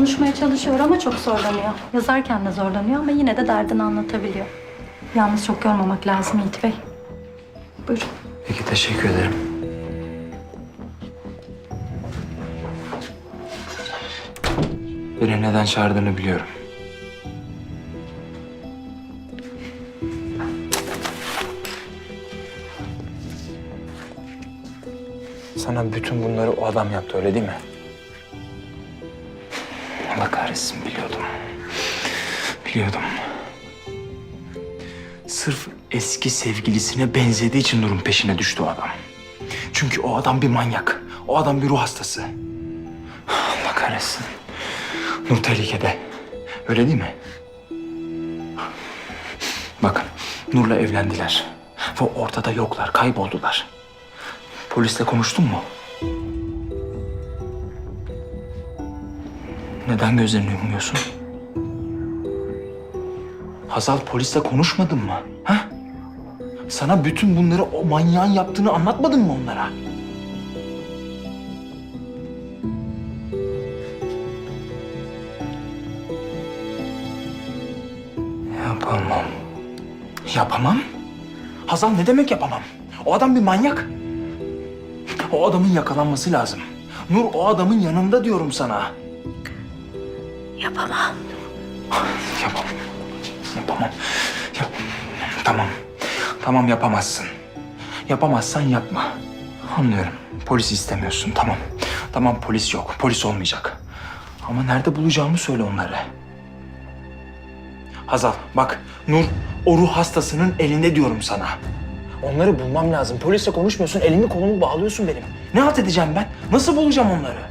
konuşmaya çalışıyor ama çok zorlanıyor. Yazarken de zorlanıyor ama yine de derdini anlatabiliyor. Yalnız çok yormamak lazım Yiğit Bey. Buyurun. Peki teşekkür ederim. Beni neden çağırdığını biliyorum. Sana bütün bunları o adam yaptı öyle değil mi? Allah kahretsin biliyordum. Biliyordum. Sırf eski sevgilisine benzediği için Nur'un peşine düştü o adam. Çünkü o adam bir manyak. O adam bir ruh hastası. Allah kahretsin. Nur tehlikede. Öyle değil mi? Bakın Nur'la evlendiler. Ve ortada yoklar, kayboldular. Polisle konuştun mu? Neden gözlerini yumuyorsun? Hazal polisle konuşmadın mı? Ha? Sana bütün bunları o manyağın yaptığını anlatmadın mı onlara? Yapamam. Yapamam? Hazal ne demek yapamam? O adam bir manyak. O adamın yakalanması lazım. Nur o adamın yanında diyorum sana. Yapamam. Yapamam. Yapamam. Yap tamam. Tamam yapamazsın. Yapamazsan yapma. Anlıyorum. Polis istemiyorsun. Tamam. Tamam polis yok. Polis olmayacak. Ama nerede bulacağımı söyle onları. Hazal bak Nur o ruh hastasının elinde diyorum sana. Onları bulmam lazım. Polisle konuşmuyorsun. Elimi kolumu bağlıyorsun benim. Ne halt edeceğim ben? Nasıl bulacağım onları?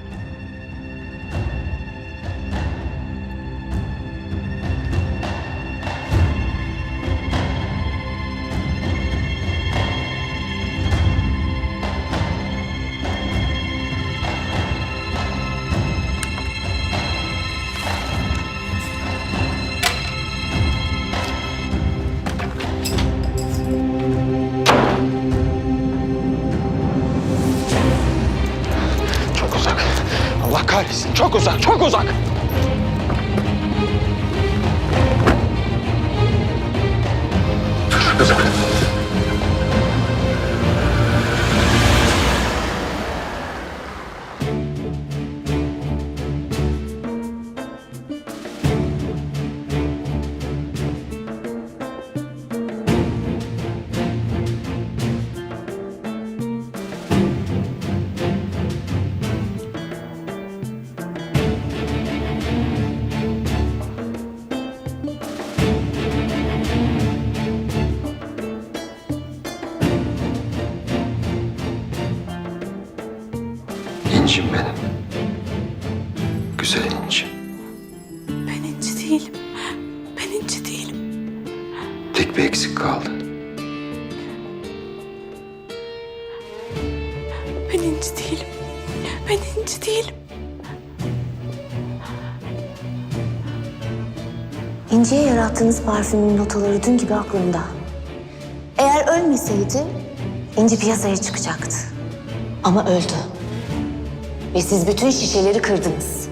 Kahretsin. Çok uzak, çok uzak. Çok uzak. İncim benim. Güzel incim. Ben inci değilim. Ben inci değilim. Tek bir eksik kaldı. Ben inci değilim. Ben inci değilim. İnci'ye yarattığınız parfümün notaları dün gibi aklımda. Eğer ölmeseydi İnci piyasaya çıkacaktı. Ama öldü. Ve siz bütün şişeleri kırdınız.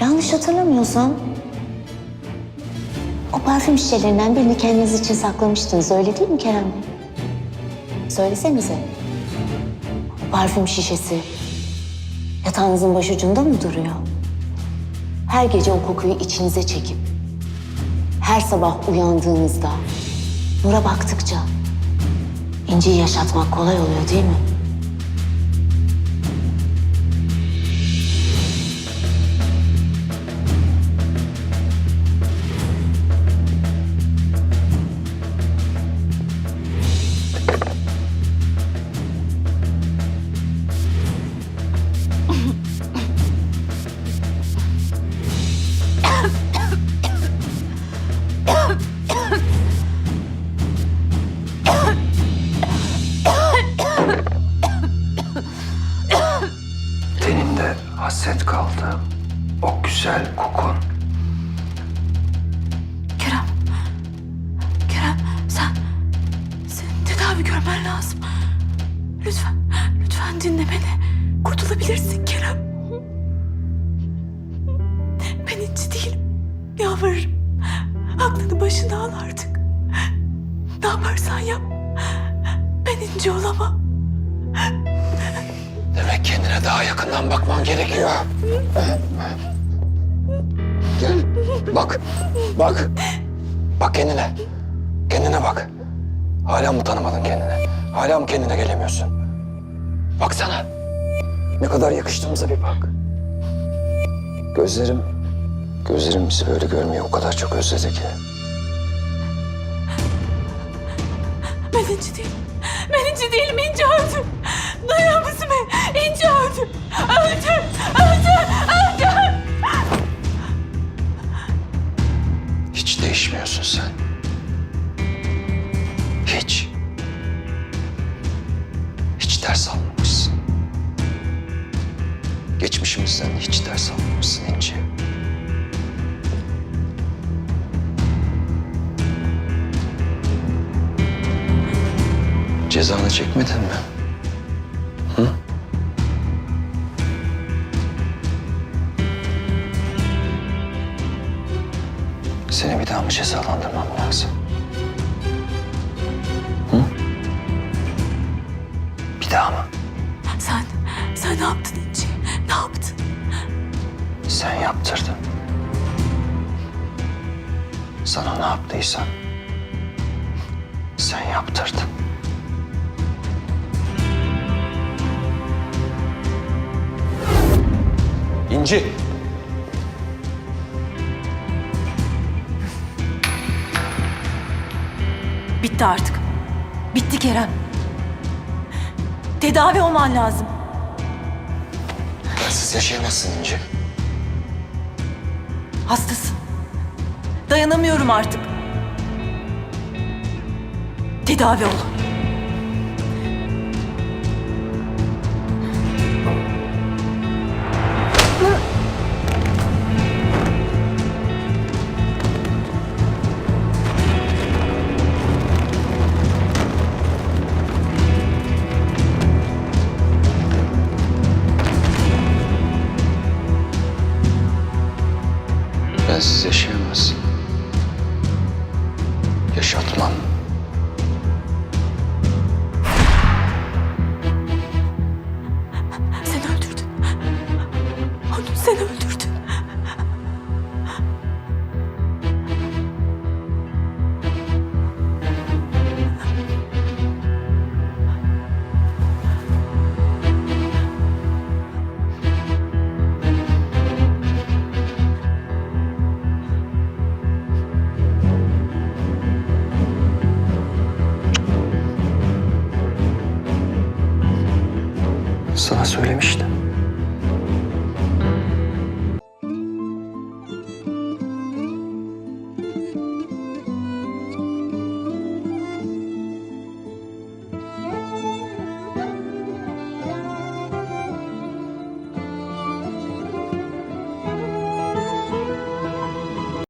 Yanlış hatırlamıyorsam o parfüm şişelerinden birini kendiniz için saklamıştınız. Öyle değil mi Kerem Bey? Söylesenize. O parfüm şişesi yatağınızın başucunda mı duruyor? Her gece o kokuyu içinize çekip her sabah uyandığınızda nura baktıkça İnci'yi yaşatmak kolay oluyor değil mi? Başına al artık. Ne yaparsan yap. Ben İnci olamam. Demek kendine daha yakından bakman gerekiyor. Gel. Bak. Bak. Bak kendine. Kendine bak. Hala mı tanımadın kendini? Hala mı kendine gelemiyorsun? Baksana. Ne kadar yakıştığımıza bir bak. Gözlerim, gözlerim bizi böyle görmeyi o kadar çok özledi ki. Ben İnci değilim. Ben İnci değilim. İnci öldü. Duyuyor musun beni? İnci öldü. Öldü. Öldü. Öldü. Hiç değişmiyorsun sen. Hiç. Hiç ders almamışsın. Geçmişimizden hiç ders almamışsın İnci. Cezanı çekmedin mi? Hı? Seni bir daha mı cezalandırmam lazım? Hı? Bir daha mı? Sen, sen ne yaptın İnci? Ne yaptın? Sen yaptırdın. Sana ne yaptıysam sen yaptırdın. İnci. Bitti artık. Bitti Kerem. Tedavi olman lazım. Bensiz yaşayamazsın İnci. Hastasın. Dayanamıyorum artık. Tedavi ol. Bensiz yaşayamazsın. Yaşatmam. Sana söylemiştim.